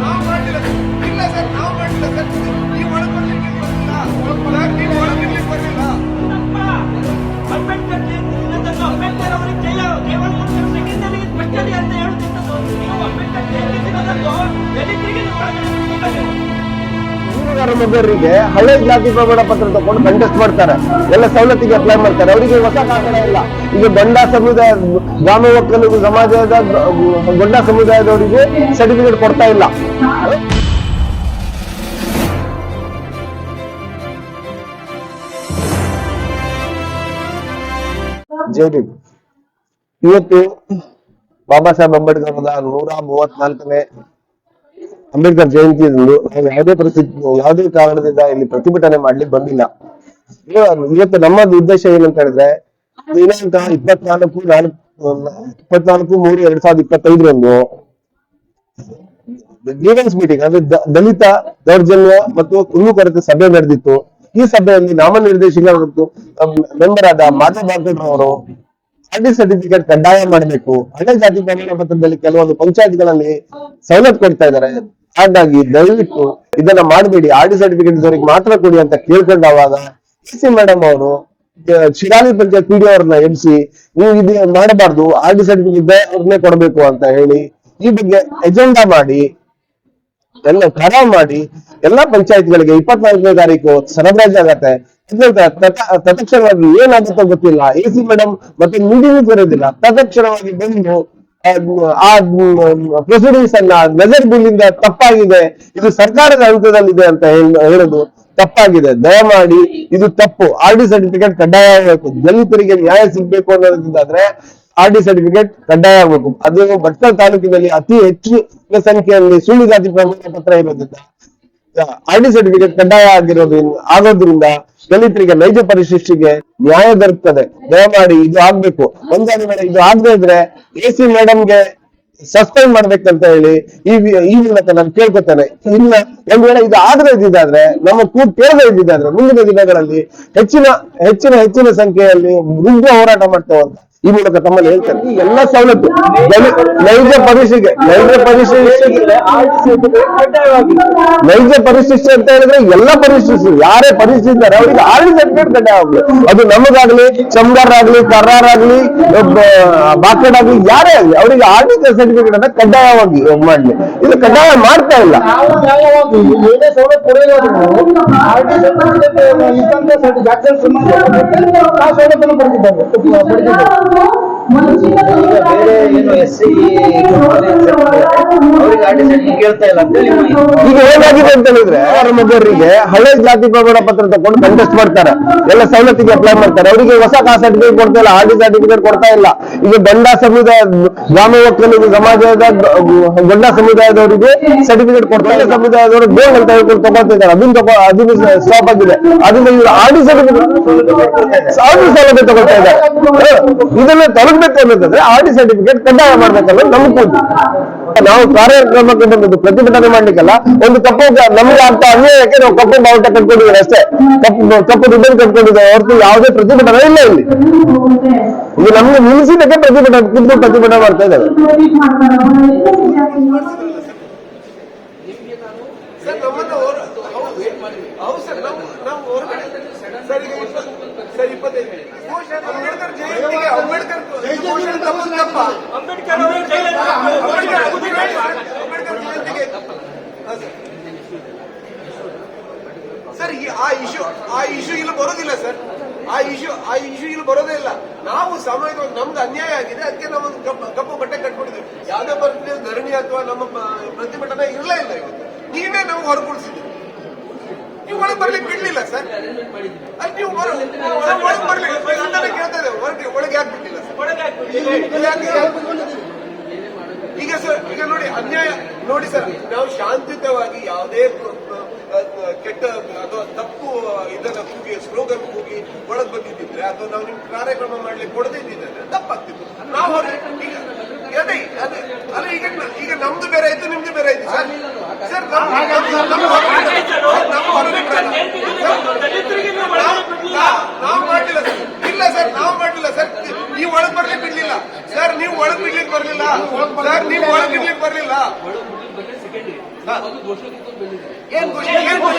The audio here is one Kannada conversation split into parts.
ನಾವು ಬಿಟ್ಟಿಲ್ಲ ಸರ್. ನಾವು ಮಾಡಿಲ್ಲ ಸರ್ ನೀವು ಒಳಗೆ ಬರ್ಲಿಕ್ಕೆ ನೀವು ಒಳಗೆ ಮೀನುಗಾರ ಹಳೆ ಜಾತಿ ಪ್ರಮಾಣ ಪತ್ರ ತಗೊಂಡು ಕಂಟೆಸ್ಟ್ ಮಾಡ್ತಾರೆ. ಎಲ್ಲ ಸವಲತ್ತಿಗೆ ಅಪ್ಲೈ ಮಾಡ್ತಾರೆ. ಅವರಿಗೆ ಹೊಸ ಕಾರಣ ಇಲ್ಲ. ಈಗ ಗಂಡ ಸಮುದಾಯ, ಗ್ರಾಮ ಒಕ್ಕಲು ಸಮಾಜದ ಗಂಡ ಸಮುದಾಯದವರಿಗೆ ಸರ್ಟಿಫಿಕೇಟ್ ಕೊಡ್ತಾ ಇಲ್ಲ. ಜೆಡಿ ಇವತ್ತು ಬಾಬಾ ಸಾಹೇಬ್ ಅಂಬೇಡ್ಕರ್ ಅವರ ನೂರ ಮೂವತ್ನಾಲ್ಕನೇ ಅಂಬೇಡ್ಕರ್ ಜಯಂತಿಯಂದು ನಾವು ಯಾವುದೇ ಪರಿಸ್ಥಿತಿ ಯಾವುದೇ ಕಾರಣದಿಂದ ಇಲ್ಲಿ ಪ್ರತಿಭಟನೆ ಮಾಡ್ಲಿಕ್ಕೆ ಬಂದಿಲ್ಲ. ಇವತ್ತು ನಮ್ಮ ಉದ್ದೇಶ ಏನಂತ ಹೇಳಿದ್ರೆ, ದಿನಾಂಕ ಇಪ್ಪತ್ನಾಲ್ಕು, ನಾಲ್ಕು, ಇಪ್ಪತ್ನಾಲ್ಕು, ಮೂರು, ಎರಡ್ ಸಾವಿರದ ಇಪ್ಪತ್ತೈದರಂದು ಗ್ರೀವೆನ್ಸ್ ಮೀಟಿಂಗ್ ಅಂದ್ರೆ ದಲಿತ ದೌರ್ಜನ್ಯ ಮತ್ತು ಕುಂದುಕೊರತೆ ಸಭೆ ನಡೆದಿತ್ತು. ಈ ಸಭೆಯಲ್ಲಿ ನಾಮನಿರ್ದೇಶಿತ ಮೆಂಬರ್ ಆದ ಮಾಧವ ಅವರು ಆರ್ಡಿ ಸರ್ಟಿಫಿಕೇಟ್ ಕಡ್ಡಾಯ ಮಾಡಬೇಕು. ಹಳೆ ಜಾತಿ ಪ್ರಮಾಣ ಪತ್ರದಲ್ಲಿ ಕೆಲವೊಂದು ಪಂಚಾಯತ್ಗಳಲ್ಲಿ ಸವಲತ್ತು ಕೊಡ್ತಾ ಇದ್ದಾರೆ. ಹಾಗಾಗಿ ದಯವಿಟ್ಟು ಇದನ್ನ ಮಾಡಬೇಡಿ. ಆರ್ಡಿ ಸರ್ಟಿಫಿಕೇಟ್ ಇದ್ದವರಿಗೆ ಮಾತ್ರ ಕೊಡಿ ಅಂತ ಕೇಳ್ಕೊಂಡಾವಾಗ ಸಿ ಮೇಡಮ್ ಅವರು ಶಿರಾಲಿ ಪಂಚಾಯತ್ ಪಿ ಡಿ ಅವ್ರನ್ನ ಎಬ್ಸಿ ನೀವು ಇದು ಮಾಡಬಾರ್ದು. ಆರ್ ಡಿ ಸರ್ಟಿಫಿಕೇಟ್ ಅವ್ರನ್ನೇ ಕೊಡಬೇಕು ಅಂತ ಹೇಳಿ ಈ ಬಗ್ಗೆ ಎಜೆಂಡಾ ಮಾಡಿ, ಎಲ್ಲ ಕರ ಮಾಡಿ, ಎಲ್ಲಾ ಪಂಚಾಯತ್ಗಳಿಗೆ ಇಪ್ಪತ್ನಾಲ್ಕನೇ ತಾರೀಕು ಸರಬರಾಜು ಆಗತ್ತೆ. ತತ್ಕ್ಷಣವಾಗಿ ಏನಾಗುತ್ತೋ ಗೊತ್ತಿಲ್ಲ. ಎ ಸಿ ಮೇಡಮ್ ಮತ್ತೆ ಮೀಟಿಂಗ್ ಬರೋದಿಲ್ಲ. ತತ್ಕ್ಷಣವಾಗಿ ಬಂದು ಆ ಪ್ರೊಸೀಡಿಂಗ್ಸ್ ಅನ್ನ ಮೆಜರ್ ಬಿಲ್ ಇಂದ ತಪ್ಪಾಗಿದೆ. ಇದು ಸರ್ಕಾರದ ಹಂತದಲ್ಲಿದೆ ಅಂತ ಹೇಳೋದು ತಪ್ಪಾಗಿದೆ. ದಯಮಾಡಿ ಇದು ತಪ್ಪು. ಆರ್ ಡಿ ಸರ್ಟಿಫಿಕೇಟ್ ಕಡ್ಡಾಯ ಆಗಬೇಕು. ದಲಿತರಿಗೆ ನ್ಯಾಯ ಸಿಗ್ಬೇಕು ಅನ್ನೋದ್ರಿಂದಾದ್ರೆ ಆರ್ ಡಿ ಸರ್ಟಿಫಿಕೇಟ್ ಕಡ್ಡಾಯ ಆಗಬೇಕು. ಅದು ಭಟ್ಕಲ್ ತಾಲೂಕಿನಲ್ಲಿ ಅತಿ ಹೆಚ್ಚಿನ ಸಂಖ್ಯೆಯಲ್ಲಿ ಸುಳ್ಳು ಜಾತಿ ಪ್ರಮಾಣ ಪತ್ರ ಇರೋದ್ರಿಂದ ಆರ್ ಡಿ ಸರ್ಟಿಫಿಕೇಟ್ ಕಡ್ಡಾಯ ಆಗಿರೋದ್ರಿಂದ, ಆಗೋದ್ರಿಂದ ದಲಿತರಿಗೆ ನೈಜ ಪರಿಶಿಷ್ಟಿಗೆ ನ್ಯಾಯ ದೊರಕ್ತದೆ. ದಯಮಾಡಿ ಇದು ಆಗ್ಬೇಕು. ಒಂದಾದ ಮೇಲೆ ಇದು ಆಗದೆ ಇದ್ರೆ ಎ ಸಿ ಮೇಡಮ್ಗೆ ಸಸ್ಪೆಂಡ್ ಮಾಡ್ಬೇಕಂತ ಹೇಳಿ ಈ ಮೂಲಕ ನಾನು ಕೇಳ್ಕೊತೇನೆ. ಇನ್ನ ಒಂದ್ ವೇಳೆ ಇದು ಆಗದೆ ಇದ್ದಿದ್ದಾದ್ರೆ, ನಮ್ಮ ಕೂಟ್ ಕೇಳದೆ ಇದ್ದಿದ್ದಾದ್ರೆ ಮುಂದಿನ ದಿನಗಳಲ್ಲಿ ಹೆಚ್ಚಿನ ಹೆಚ್ಚಿನ ಹೆಚ್ಚಿನ ಸಂಖ್ಯೆಯಲ್ಲಿ ಉಗ್ರ ಹೋರಾಟ ಮಾಡ್ತೇವೆ ಅಂತ. ಈ ಮೂಲಕ ತಮ್ಮಲ್ಲಿ ಹೇಳ್ತಾರೆ. ಈ ಎಲ್ಲ ಸವಲತ್ತು ನೈಜ ಪರಿಸ್ಥಿತಿ ನೈಜ ಪರಿಸ್ಥಿತಿ ನೈಜ ಪರಿಸ್ಥಿತಿ ಅಂತ ಹೇಳಿದ್ರೆ ಎಲ್ಲ ಪರಿಸ್ಥಿತಿ ಯಾರೇ ಪರಿಸ್ಥಿತಿ ಇದ್ದಾರೆ ಅವರಿಗೆ ಆರ್ಡಿ ಸರ್ಟಿಫಿಕೇಟ್ ಕಡ್ಡಾಯ ಅದು ನಮಗಾಗ್ಲಿ, ಚಮ್ಗಾರಾಗ್ಲಿ, ಕರ್ರಾರಾಗ್ಲಿ ಬಾಕೆಟ್ ಆಗ್ಲಿ ಯಾರೇ ಆಗ್ಲಿ, ಅವರಿಗೆ ಆಡಳಿತ ಸರ್ಟಿಫಿಕೇಟ್ ಅನ್ನ ಕಡ್ಡಾಯವಾಗಿ ಮಾಡ್ಲಿ. ಇದು ಕಡ್ಡಾಯ ಮಾಡ್ತಾ ಇಲ್ಲ. ನಾವು করব ಈಗ ಬೇರೆ ಏನು ಎಸ್ ಸಿ ಅವರಿಗೆ ಆರ್ ಕೇಳ್ತಾ ಇಲ್ಲ ಅಂತ ಹೇಳಿ ಈಗ ಏನಾಗಿದೆ ಅಂತ ಹೇಳಿದ್ರೆ ಅವರ ಮಗುವರಿಗೆ ಹಳೆ ಜಾತಿ ಪ್ರಮಾಣ ಪತ್ರ ತಗೊಂಡು ಕಂಟೆಸ್ಟ್ ಮಾಡ್ತಾರೆ. ಎಲ್ಲ ಸವಲತ್ತಿಗೆ ಅಪ್ಲೈ ಮಾಡ್ತಾರೆ. ಅವರಿಗೆ ಹೊಸ ಕಾಸ್ಟ್ ಸರ್ಟಿಫಿಕೇಟ್ ಕೊಡ್ತಾ ಇಲ್ಲ ಆರ್ ಡಿ ಸರ್ಟಿಫಿಕೇಟ್ ಕೊಡ್ತಾ ಇಲ್ಲ. ಈಗ ಗಂಡ ಸಮುದಾಯ ಗ್ರಾಮ ಒಕ್ಕಲಿಗ ಸಮಾಜದ ಗಂಡ ಸಮುದಾಯದವರಿಗೆ ಸರ್ಟಿಫಿಕೇಟ್ ಕೊಡ್ತಾ ಇಲ್ಲ. ಸಮುದಾಯದವರು ಗೋಲ್ಡ್ ಅಂತ ಹೇಳ್ಕೊಂಡು ತಗೊಳ್ತಿದ್ದಾರೆ ಅದನ್ನ ತಗೋ ಅದನ್ನು ಸ್ಟಾಪ್ ಆಗಿದೆ. ಅದನ್ನ ಇವರು ಆರ್ ಡಿ ಸರ್ಟಿಫಿಕೇಟ್ ಸಾವಿರ ಸೌಲಭ್ಯ ತಗೊಳ್ತಾ ಇದ್ದಾರೆ. ಇದನ್ನ ಇದನ್ನ ತಲುಪಬೇಕು ಅನ್ನೋದಾದ್ರೆ ಆರ್ ಡಿ ಸರ್ಟಿಫಿಕೇಟ್ ಕಡ್ಡಾಯ ಮಾಡ್ಬೇಕಲ್ಲ ನಮ್ಗೆ ಕೂತು ನಾವು ಕಾರ್ಯಕ್ರಮಕ್ಕೆ ಬಂದದ್ದು ಪ್ರತಿಭಟನೆ ಮಾಡ್ಲಿಕ್ಕಲ್ಲ, ಒಂದು ಕಪ್ಪು ನಮ್ಗೆ ಅಂತ ಅನ್ಯಾಯಕ್ಕೆ ನಾವು ಕಪ್ಪು ಬಾವುಟ ಕಟ್ಕೊಂಡಿದ್ದೀವಿ ಅಷ್ಟೇ. ಕಪ್ಪು ಕಪ್ಪು ದುಡ್ಡನ್ನು ಕಟ್ಕೊಂಡಿದ್ದೇವೆ, ಹೊರತು ಯಾವುದೇ ಪ್ರತಿಭಟನೆ ಇಲ್ಲ ಇಲ್ಲಿ. ಇದು ನಮ್ಗೆ ನಿಲ್ಲಿಸಿದಕ್ಕೆ ಪ್ರತಿಭಟನೆ ಕುಂತು ಪ್ರತಿಭಟನೆ ಮಾಡ್ತಾ ಇದ್ದೇವೆ. ಸರ್ ಹೌದು ಸರ್ ನಾವು ನಾವು ಹೊರಗಡೆ ಸರ್ ಸರ್ ಇಪ್ಪತ್ತೈದು ಅಂಬೇಡ್ಕರ್ ಜಯಂತಿಗೆ ಅಂಬೇಡ್ಕರ್ ತಪ್ಪ ಅಂಬೇಡ್ಕರ್ ಜಯ ಅಂಬೇಡ್ಕರ್ ಸರ್. ಜಯಂತಿಗೆ ಸರ್. ಸರ್ ಈ ಆ ಇಶ್ಯೂ ಆ ಇಶ್ಯೂ ಇಲ್ಲಿ ಬರೋದಿಲ್ಲ ಸರ್. ಆ ಇಶ್ಯೂ ಆ ಇಶ್ಯೂ ಇಲ್ಲಿ ಬರೋದೇ ಇಲ್ಲ. ನಾವು ಸಾಮಾಜಿಕವಾಗಿ ನಮ್ಗೆ ಅನ್ಯಾಯ ಆಗಿದೆ. ಅದಕ್ಕೆ ನಾವು ಒಂದು ಕಪ್ಪು ಕಪ್ಪು ಬಟ್ಟೆ ಕಟ್ಬಿಡ್ತೀವಿ ಯಾವುದೇ ಪರಿಸ್ಥಿತಿ ಧರಣಿ ಅಥವಾ ನಮ್ಮ ಪ್ರತಿಭಟನೆ ಇರಲೇ ಇಲ್ಲ ಇವತ್ತು. ನೀವೇ ನಮ್ಗೆ ಹೊರಗುಡಿಸಿದ್ರಿ ನೀವು ಒಳಗೆ ಬರ್ಲಿಕ್ಕೆ ಬಿಡ್ಲಿಲ್ಲ ಸರ್. ಅಲ್ಲಿ ನೀವು ಹೊರ ಒಳಗೆ ಬರ್ಲಿಕ್ಕೆ ಅಂತಾನೆ ಕೇಳ್ತಾ ಇದ್ದೇವೆ ಹೊರಗೆ ಒಳಗೆ ಯಾಕೆ ಬಿಟ್ಟಿಲ್ಲ ಸರ್ ಈಗ ಸರ್ ಈಗ ನೋಡಿ ಅನ್ಯಾಯ ನೋಡಿ ಸರ್ ನಾವು ಶಾಂತಿಯುತವಾಗಿ ಯಾವುದೇ ಕೆಟ್ಟ ಅಥವಾ ತಪ್ಪು ಇದನ್ನ ಕೂಗಿ ಸ್ಲೋಗನ್ ಕೂಗಿ ಒಳಗೆ ಬಂದಿದ್ದಿದ್ರೆ ಅಥವಾ ನಾವು ನಿಮ್ಗೆ ಕಾರ್ಯಕ್ರಮ ಮಾಡ್ಲಿಕ್ಕೆ ಕೊಡದಿದ್ದಿದ್ರೆ ತಪ್ಪಾಗ್ತಿತ್ತು. ನಾವು ಈಗ ಅದೇ ಅದೇ ಈಗ ಈಗ ನಮ್ದು ಬೇರೆ ಆಯ್ತು ನಿಮ್ದು ಬೇರೆ ಆಯ್ತು ಸರ್ ಸರ್ ನಾವು ಮಾಡಿಲ್ಲ ಸರ್ ಇಲ್ಲ ಸರ್ ನಾವು ಮಾಡಿಲ್ಲ ಸರ್ ನೀವು ಒಳಗ್ ಬರ್ಲಿಕ್ಕೆ ಬಿಡ್ಲಿಲ್ಲ ಸರ್ ನೀವು ಒಳಗ್ ಬಿಡ್ಲಿಕ್ಕೆ ಬರ್ಲಿಲ್ಲ ಸರ್ ನೀವು ಒಳಗ್ ಬಿಡ್ಲಿಕ್ಕೆ ಬರ್ಲಿಲ್ಲ ಏನ್ ದೋಷ ಏನ್ ದೋಷ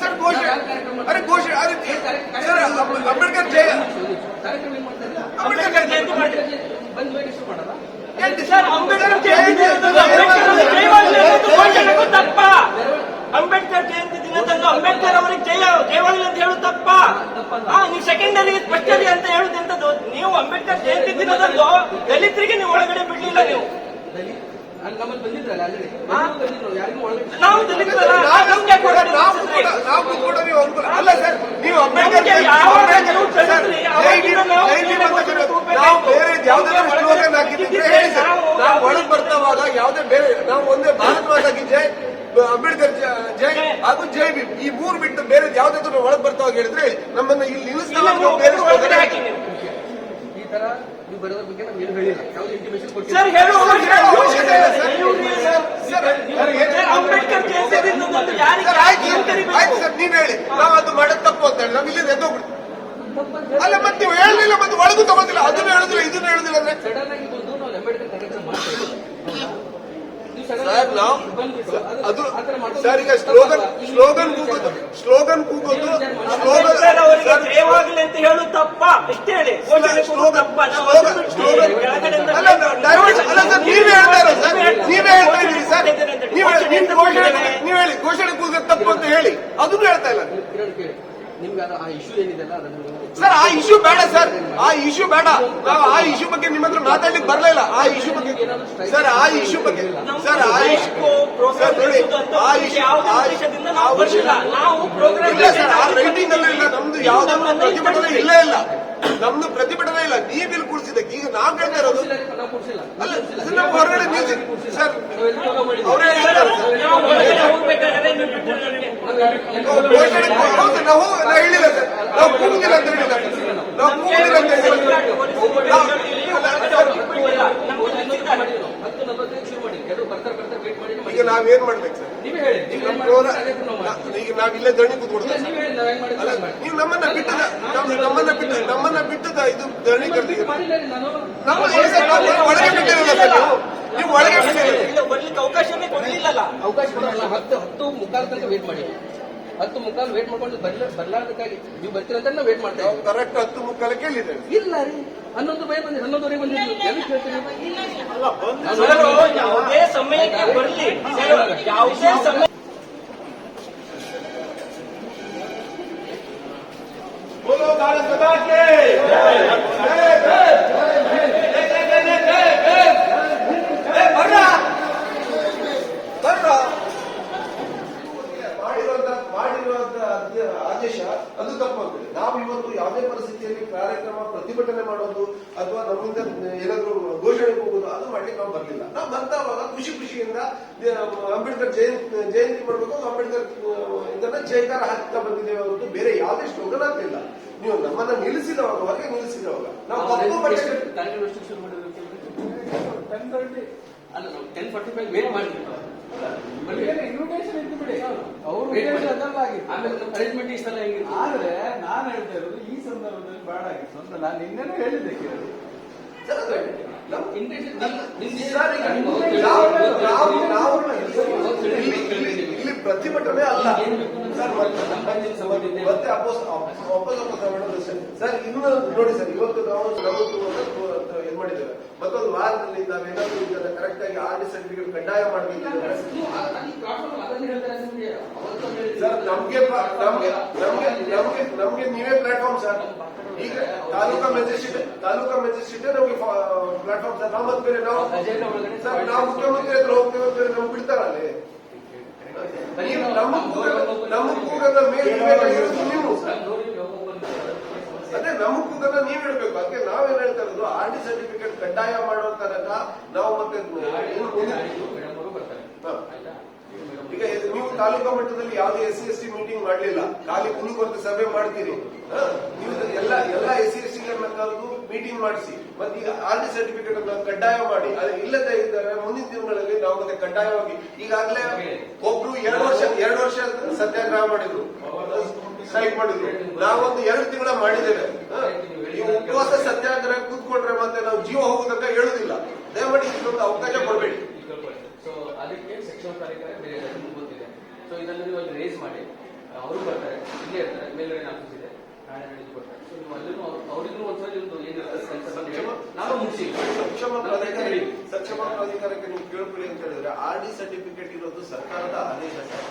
ಸರ್ ಘೋಷಣೆ ಅರೆ ಘೋಷಣೆ ಅರೆ ಸರ್ ಅಂಬೇಡ್ಕರ್ ಜಯ ಅಂಬೇಡ್ಕರ್ ಜಯಂತಿ ಮಾಡಿ ಅಂಬೇಡ್ಕರ್ ಜಯಂತಿ ಅಂಬೇಡ್ಕರ್ ತಪ್ಪ ಜಯಂತಿ ದಿನದಂದು ಅಂಬೇಡ್ಕರ್ ಅವರಿಗೆ ಜಯ ಜಯವಾಗಲಿ ಅಂತ ಹೇಳುದು ತಪ್ಪ ನೀವು ಸೆಕೆಂಡರಿ ಫಸ್ಟರಿ ಅಂತ ಹೇಳುದಂತದ್ದು ನೀವು ಅಂಬೇಡ್ಕರ್ ಜಯಂತಿ ದಿನದಂದು ದಲಿತರಿಗೆ ನೀವು ಒಳಗಡೆ ಬಿಡ್ಲಿಲ್ಲ ನೀವು. ನಾವು ದಲಿತರ ನಾವು ನಮ್ಗೆ ಕೊಡೋದು ನಾವು ಅನ್ಸುತ್ತೆ. ಕೂಡ ನಾವು ಕೂಡ ನೀವು ಅನುಕೂಲ ಅಲ್ಲ ಸರ್ ನೀವು ಅಂಬೇಡ್ಕರ್ ನಮ್ಗೆ ಯಾವಾಗ ನೀವು ಸರ್, ಚಲಿಸ್ರಿ, ಜೈ ಅವಾಗಿಂದ ಭೀಮ್, ನಾವು ಜೈ ಭೀಮ್ ಅಂತ ಬೇರೆ ಕರೆಯೋದು. ನಾವು ಬೇರೆ ಯಾವ್ದಾದ್ರು ನಮ್ಗೆ ಸ್ಲೋಗನ್ ಹಾಕಿದ್ರೆ ಹೇಳಿ ಸರ್ ನಾವು- ನಾವು ಒಳಗೆ ಬರ್ತಾವಾಗ ಯಾವುದೇ ಬೇರೆ ನಾವು ಒಂದೇ ಭಾರತ ಮಾತಾ ಕಿ ಜೈ ಅಂಬೇಡ್ಕರ್ ಜ- ಜೈ ಹಾಗೂ ಜೈ ಭೀಮ್ ಈ ಮೂರು ಬಿಟ್ಟು ಬೇರೆ ಯಾವ್ದಾದ್ರು ಒಳಗ್ ಬರ್ತಾವಾಗ ಹೇಳಿದ್ರೆ ನಮ್ಮನ್ನ ಇಲ್ಲಿ ನಿಲ್ಲಿಸ್ತಾರೆ. ಈ ತರ ನೀವು ಬರೋದ್ರ ಬಗ್ಗೆ ನಮ್ಗೆ ಏನು ಹೇಳಿಲ್ಲ. ಯಾವ್ದು ಇಂಟಿಮೇಷನ್ ಕೊಟ್ಟಿಲ್ಲ. ಸರ್ ಹೇಳು ನೀವ್ ಹೇಳಿ. ನಾವು ಅದು ಮಾಡೋದು ತಪ್ಪು ಅಂತ ಹೇಳಿ. ನಾವು ಇಲ್ಲಿ ಎದ್ದೋಗ್ಬಿಡ್ತೀವಿ ಅಲ್ಲ ಮತ್ತೆ ನೀವು ಹೇಳಲಿಲ್ಲ ಮತ್ತೆ ಒಳಗೂ ತಗೊಂಡಿಲ್ಲ ಅದನ್ನು ಹೇಳುದಿಲ್ಲ ಇದನ್ನ ಹೇಳುದಿಲ್ಲ ಅಂದ್ರೆ? ಸಡನ್ ಆಗಿ ಬಂದು ನಾವು ಅಂಬೇಡ್ಕರ್ ಕಾರ್ಯಕ್ರಮ ಮಾಡ್ತಾ ಇದ್ದೀವಿ ನೀವು ಸಡನ್ ಸರ್ ನಾವು ಅದು- ಸರ್ ಈಗ ಸ್ಲೋಗನ್ ಸ್ಲೋಗನ್ ಕೂಗೋದು ಸ್ಲೋಗನ್ ಕೂಗೋದು ಸ್ಲೋಗನ್ ಅಂತ ಹೇಳು ತಪ್ಪ. ಇಷ್ಟೇ ಹೇಳಿ. ಸ್ಲೋಗನ್ ಕೆಳಗಡೆಯಿಂದ ಅಲ್ಲ ಡೈವರ್ಟ್ ಅಲ್ಲ ಸರ್ ನೀವೇ ಹೇಳ್ತಾ ಇರೋದು ಸರ್ ನೀವೇ ಹೇಳ್ತಾ ಇದ್ದೀರಿ ಸರ್ ನೀವು ಹೇಳಿ ನೀವು ಘೋಷಣೆ ನೀವು ಹೇಳಿ ಘೋಷಣೆ ಕೂಗೋದು ತಪ್ಪು ಅಂತ ಹೇಳಿ ಅದನ್ನು ಹೇಳ್ತಾ ಇಲ್ಲ ನೀವು. ಕಿರಣ್ ಕೇಳಿ ನಿಮ್ಗೆ ಅದು ಆ ಇಶ್ಯೂ ಏನಿದೆಲ್ಲ ಅದನ್ನು ನೀವು ಸರ್ ಆ ಇಶ್ಯೂ ಬೇಡ ಸರ್ ಆ ಇಶ್ಯೂ ಬೇಡ. ನಾವು ಆ ಇಶ್ಯೂ ಬಗ್ಗೆ ನಿಮ್ಮ ಹತ್ರ ಮಾತಾಡ್ಲಿಕ್ಕೆ ಬರಲಿಲ್ಲ ಆ ಇಶ್ಯೂ ಬಗ್ಗೆ. ಸರ್ ಆ ಇಶ್ಯೂ ಬಗ್ಗೆ. ಸರ್ ಆ ಇಶ್ಯೂ ಸರ್ ನೋಡಿ. ಆ ಇಶ್ಯೂ ಆ ಉದ್ದೇಶದಿಂದ ನಾವು ಬರ್ಲಿಲ್ಲ. ನಾವು ಪ್ರೋಗ್ರಾಮ್ ಇಲ್ಲ ಸರ್ ಆ ರೈಟಿಂಗ್ ಅಲ್ಲೂ ಇಲ್ಲ. ನಮ್ದು ಪ್ರತಿಭಟನೆ ಇಲ್ಲೇ ಇಲ್ಲ. ನಮ್ದು ಪ್ರತಿಭಟನೆ ಇಲ್ಲ. ನೀವು ಇಲ್ಲಿ ಕೂರಿಸಿದ್ದಕ್ಕೆ. ಈಗ ನಾವ್ ಕೇಳ್ತಾ ಇರೋದು ನಾವು ಕೊಡ್ಸಿಲ್ಲ ಅಲ್ಲ ಇದನ್ನ ಹೊರಗಡೆ ಸರ್ ನಾವೆಲ್ಲ ಫಾಲೋ ಮಾಡಿದ್ದೀವಿ ಅವರೇ ಹೇಳ್ತಾರೆ ಸರ್ ನಾವು ಘೋಷಣೆ ಕೂ- ಹೌದು ನಾವು ನಾವು ಹೇಳಿಲ್ಲ ಸರ್ ನಾವು ಕೂಗುದಿಲ್ಲ ಅಂತ ಹೇಳಿಲ್ಲ ನಾವು ಕೂಗುದಿಲ್ಲ ಅಂತ ಹೇಳಿಲ್ಲ ಹತ್ತು ನಲವತ್ತೈದು ಶುರು ಮಾಡಿ ಎಲ್ಲರೂ ಬರ್ತಾರೆ ಬರ್ತಾರೆ ವೇಟ್ ಮಾಡಿ ಈಗ ನಾವೇನ್ ಮಾಡ್ಬೇಕು ಸರ್ ನೀವೇ ಹೇಳಿ ಈಗ ನೀವು ನಮ್ಮ ಏನ್ ಪ್ರೋಗ್ರಾಮ್ ಮಾಡ್ತೀರಿ ಅದನ್ನ ನಾವು ಮಾಡ್ತೀವಿ. ಈಗ ನಾವಿಲ್ಲೇ ದಣಿ ಕೂತ್ಕೊಡ್ತೇವೆ ನೀವೇ ಹೇಳಿ ನಾವು ಹೆಂಗ್ ಮಾಡಿದ್ವಿ ಅಲ್ಲ ಹಂಗ್ ಮಾಡ್ತೀವಿ. ನೀವು ನಮ್ಮನ್ನ ಬಿಟ್ಟದ ನಮ್- ನಮ್ಮನ್ನ ಬಿಟ್ಟು ನಮ್ಮನ್ನ ಬಿಟ್ಟದ ಇದು ಧರಣಿ ಕರ್ದಿದ್ದೀರಿ ಮಾಡಿಲ್ಲ ರೀ ನಾನು ನಮ್ಮ ಇಲ್ಲ ಸರ್, ನಾವು ಒಳಗೆ ಬಿಟ್ಟಿರಲ್ಲ ಸರ್ ನೀವು ನೀವು ಒಳಗೆ ಬಿಟ್ಟಿರಲ್ಲ ಇಲ್ಲ ಬರ್ಲಿಕ್ಕೆ ಅವಕಾಶನೇ ಕೊಡ್ಲಿಲ್ಲಲ್ಲ ಅವಕಾಶ ಕೊಡಲ್ಲ ಹತ್ತು ಹತ್ತು ಮುಕ್ಕಾಲು ತನಕ ವೇಟ್ ಮಾಡಿ ಹತ್ತು ಮುಕ್ಕಾಲು ವೇಟ್ ಮಾಡ್ಕೊಂಡು ಬರ್ಲ ಬರ್ಲಾರ್ದಕ್ಕಾಗಿ ನೀವು ಬರ್ತೀರಂತ ನಾವು ವೇಟ್ ಮಾಡ್ತಾ ನಾವು ಇದ್ದೀವಿ ಕರೆಕ್ಟ್ ಹತ್ತು ಮುಕ್ಕಾಲಕ್ಕೆ ಹೇಳಿದ್ದೇವೆ ಇಲ್ಲ ರೀ ಹನ್ನೊಂದು ಬೈ ಬಂದಿದ್ದು ಹನ್ನೊಂದುವರೆಗೆ ಬಂದಿದ್ದು ಎಲ್ಲಿ ಕೇಳ್ತೀರಿ ಸರ್, ಯಾವುದೇ ಸಮಯಕ್ಕೆ ಬರ್ಲಿ ಸರ್, ಯಾವುದೇ ಸಮಯ बोलो भारत माता की ಕಾರ್ಯಕ್ರಮ ಪ್ರತಿಭಟನೆ ಮಾಡೋದು ಅಥವಾ ನಮ್ಮಿಂದ ಏನಾದ್ರು ಘೋಷಣೆ ಹೋಗೋದು ಅದು ಮಾಡ್ಲಿಕ್ಕೆ ನಾವು ಬರಲಿಲ್ಲ. ನಾವು ಬಂದವಾಗ ಖುಷಿ ಖುಷಿಯಿಂದ ಅಂಬೇಡ್ಕರ್ ಜಯಂತಿ ಜಯಂತಿ ಮಾಡಬೇಕು ಅಂಬೇಡ್ಕರ್ ಇದನ್ನ ಜಯಕಾರ ಹಾಕ್ತಾ ಬಂದಿದ್ದೇವೆ ಹೊರತು ಬೇರೆ ಯಾವುದೇ ಸ್ಲೋಗನ್ ಆಗ್ಲಿಲ್ಲ ನೀವು ನಮ್ಮನ್ನ ನಿಲ್ಲಿಸಿದವಾಗ ಹೊರಗೆ ನಿಲ್ಲಿಸಿದವಾಗ ನಾವು ಟೆನ್ ಫಾರ್ಟಿ ಫೈವ್ ಬೇರೆ ಮಾಡಿದ್ವಿ ಇನ್ವಿಟೇಷನ್ ಇದ್ದು ಬಿಡಿ ಅವ್ರ Wait ಉದ್ದೇಶ ಮಾಡಿ. ಅದಲ್ಲ ಆಗಿತ್ತು ಆಮೇಲೆ ನಮ್ಮ ಅರೇಂಜ್ಮೆಂಟ್ ಇಷ್ಟೆಲ್ಲ ಹೆಂಗಿತ್ತು ಆದ್ರೆ ನಾನು ಹೇಳ್ತಾ ಇರೋದು ಈ ಸಂದರ್ಭದಲ್ಲಿ ಬೇಡ ಆಗಿತ್ತು ಅಂತ ನಾನು ನಿನ್ನೆನೂ ಹೇಳಿದ್ದೆ ಕೇಳಿ ಸರ್, ಅದು ನಮ್ಮ ಇಂಟೆನ್ಷನ್ ಪ್ರತಿಭಟನೆ ಅಲ್ಲ. ಸರ್ ಮತ್ತೆ ಅಪೋಸ್ ಮಾಡೋದು ಸರ್. ಸರ್ ಇನ್ನು ನೋಡಿ ಸರ್ ಇವತ್ತು ನಾವು ನಲವತ್ತು ಏನ್ ಮಾಡಿದ್ದೇವೆ. ಮತ್ತೊಂದು ವಾರದಲ್ಲಿ ನಾವೇನಾದ್ರೂ ಇದನ್ನ ಕರೆಕ್ಟ್ ಆಗಿ ಆರ್ ಡಿ ಸರ್ಟಿಫಿಕೇಟ್ ಕಡ್ಡಾಯ ಮಾಡಬೇಕಿದ್ರೆ. ನಿಮ್ಗೆ. ಅವತ್ತು ಹೇಳಿದ್ರು. ಸರ್ ನಮ್ಗೆ ಪ- ನಮ್ಗೆ ನಮ್ಗೆ ನಮ್ಗೆ ನಮ್ಗೆ ನೀವೇ ಪ್ಲಾಟ್ಫಾರ್ಮ್ ಸರ್. ಈಗ ತಾಲೂಕಾ ಮೆಜಿಸ್ಟ್ರೇಟ್ ತಾಲೂಕಾ ಮೆಜಿಸ್ಟ್ರೇಟ್ ನಮ್ಗೆ ಪ್ಲಾಟ್ಫಾರ್ಮ್ ಸರ್. ನಾವು ಮತ್ತೆ ಬೇರೆ ನಾವು ಸರ್ ನಾವು ಮುಖ್ಯಮಂತ್ರಿ ಹತ್ರ ಹೋಗ್ತೇವೆ ನಮ್ಗೆ ಬಿಡ್ತಾರಲ್ಲಿ. ನೀವು ನಮ್ಮ ಕೂಗನ್ನ ನಮ್ಮ ಕೂಗನ್ನ ಮೇಲೆ ಇಡಬೇಕಾಗಿರೋದು ನೀವು. ಅದೇ ನಮ್ಮ ಕೂಗನ್ನ ನೀವ್ ಹೇಳ್ಬೇಕು ಅದಕ್ಕೆ ನಾವೇನ್ ಹೇಳ್ತಾ ಇರೋದು? ಆರ್ ಡಿ ಸರ್ಟಿಫಿಕೇಟ್ ಕಡ್ಡಾಯ ಮಾಡೋ ತನಕ ನಾವು ಮತ್ತೆ ಈಗ ತಾಲೂಕಾ ಮಟ್ಟದಲ್ಲಿ ಯಾವುದೇ S C S T meeting ಮಾಡಲಿಲ್ಲ. ಖಾಲಿ ಕುಂದುಕೊರತೆ ಸಭೆ ಮಾಡ್ತೀರಿ? ನೀವು ಎಲ್ಲ ಎಲ್ಲ ಎಸ್ ಸಿ ಎಸ್ ಟಿಗಳನ್ನ ಕರೆದು ಮೀಟಿಂಗ್ ಮಾಡಿಸಿ. ಮತ್ತೆ ಈಗ ಆರ್ ಡಿ ಸರ್ಟಿಫಿಕೇಟ್ ಅನ್ನ ಕಡ್ಡಾಯ ಮಾಡಿ. ಅದು ಇಲ್ಲದೆ ಇದ್ದರೆ ಮುಂದಿನ ದಿನಗಳಲ್ಲಿ ನಾವು ಮತ್ತೆ ಕಡ್ಡಾಯವಾಗಿ ಈಗಾಗಲೇ ಒಬ್ರು ಎರಡು ವರ್ಷ ಎರಡು ವರ್ಷ ಸತ್ಯಾಗ್ರಹ ಮಾಡಿದ್ರು. ಸ್ಟ್ರೈಕ್ ಮಾಡಿದ್ರು. ನಾವೊಂದು ಎರಡು ತಿಂಗಳ ಮಾಡಿದ್ದೇವೆ? ಈ ಉಪವಾಸ ಸತ್ಯಾಗ್ರಹ ಕೂತ್ಕೊಂಡ್ರೆ ಮತ್ತೆ ನಾವು ಜೀವ ಹೋಗುದಂತ ಹೇಳುದಿಲ್ಲ. ದಯಮಾಡಿ ಇದೊಂದು ಅವಕಾಶ ಕೊಡಬೇಡಿ. ಸೊ ಅದಕ್ಕೆ ಸೆಕ್ಷನ್ ಕಾರ್ಯಕ್ರಮ ಸೊ ಇದನ್ನು ನೀವು ಅಲ್ಲಿ ರೇಸ್ ಮಾಡಿ ಅವರು ಬರ್ತಾರೆ. ಇಲ್ಲೇ ಇರ್ತಾರೆ. ಮೇಲ್ಗಡೆ ಆಫೀಸ್ ಇದೆ. ನಾಳೆ ನಾಡಿದ್ದು ಬರ್ತಾರೆ ಸೊ ನೀವು ಅಲ್ಲೂ ಅವ್ರಿಗೂ ಒಂದ್ಸಲ ನಿಮ್ದು ಏನಿರುತ್ತೆ ಕೆಲಸ ಬಂದು ಹೇಳಿ. ನಾವು ಮುಗಿಸಿ. ಸಕ್ಷಮ ಪ್ರಾಧಿಕಾರ ಸಕ್ಷಮ ಪ್ರಾಧಿಕಾರಕ್ಕೆ ನೀವು ಕೇಳ್ಕೊಳ್ಳಿ ಅಂತ ಹೇಳಿದ್ರೆ ಆರ್ ಡಿ ಸರ್ಟಿಫಿಕೇಟ್ ಇರೋದು ಸರ್ಕಾರದ ಆದೇಶ ಸರ್.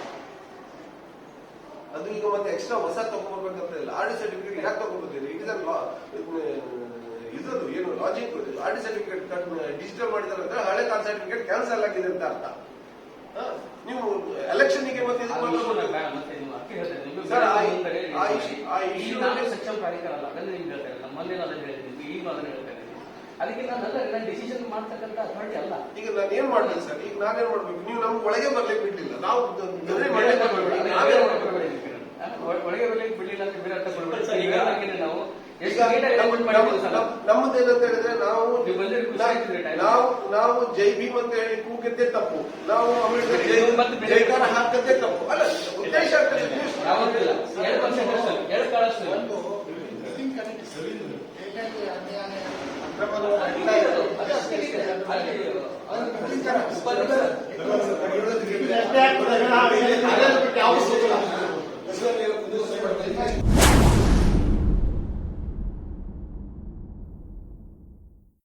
ಅದು ಈಗ ಮತ್ತೆ ಎಕ್ಸ್ಟ್ರಾ ಹೊಸ ತಗೊಂಡ್ಬರ್ಬೇಕಂತ ಇಲ್ಲ. ಆರ್ ಡಿ ಸರ್ಟಿಫಿಕೇಟ್ ಯಾಕೆ ತಗೊಂಡ್ಬರ್ತೀರಿ ಇಟ್ ಇಸ್ ಇದ್ರದ್ದು ಏನು logic R D certificate digital ಮಾಡಿದಾರೆ ಅಂದ್ರೆ ಹಳೆ ಕಾಲ್ ಸರ್ಟಿಫಿಕೇಟ್ ಕ್ಯಾನ್ಸಲ್ ಆಗಿದೆ ಅಂತ ಅರ್ಥ. ಹ? ನೀವು ಎಲೆಕ್ಷನ್ಗೆ ಮತ್ತೆ ಸಕ್ಷಮ ಕಾರ್ಯಕ್ರಮ ಅಲ್ಲ ಅದನ್ನ ನಿಮ್ಗೆ ಹೇಳ್ತಾರೆ ಅದನ್ನ ಅದನ್ನ ಅದಕ್ಕೆ ನಾನು ಅಲ್ಲ ನಾನು ಡಿಸಿಷನ್ ಮಾಡ್ತಕ್ಕಂಥ ಅಥಾರಿಟಿ ಅಲ್ಲ. ಈಗ ನಾನು ಏನ್ ಮಾಡ್ಬೇಕು ಸರ್? ಈಗ ನಾನೇನ್ ಮಾಡ್ಬೇಕು? ನೀವು ನಮ್ಗೆ ಒಳಗೆ ಬರ್ಲಿಕ್ಕೆ ಬಿಡ್ಲಿಲ್ಲ. ನಾವು ಒಳಗೆ ಬರ್ಲಿಕ್ಕೆ ಬಿಡ್ಲಿಲ್ಲ ಅಂತ ಬೇರೆ ಅರ್ಥ ಕೊಡ್ಬೇಕು ಸರ್, ಈಗ ಈಗ- ನಾವು ಈಗ ನಮ್ಮದೇನಂತ ಹೇಳಿದ್ರೆ ನಾವು ನೀವು ನಾವು ನಾವು ಜೈ ಭೀಮ್ ಅಂತ ಹೇಳಿ ಕೂಗಿದ್ದೆ ತಪ್ಪು ನಾವು ಜೈಕಾರ ಹಾಕದ್ದೇ ತಪ್ಪು ಅಲ್ಲ ಉದ್ದೇಶ ಆಗ್ತದೆ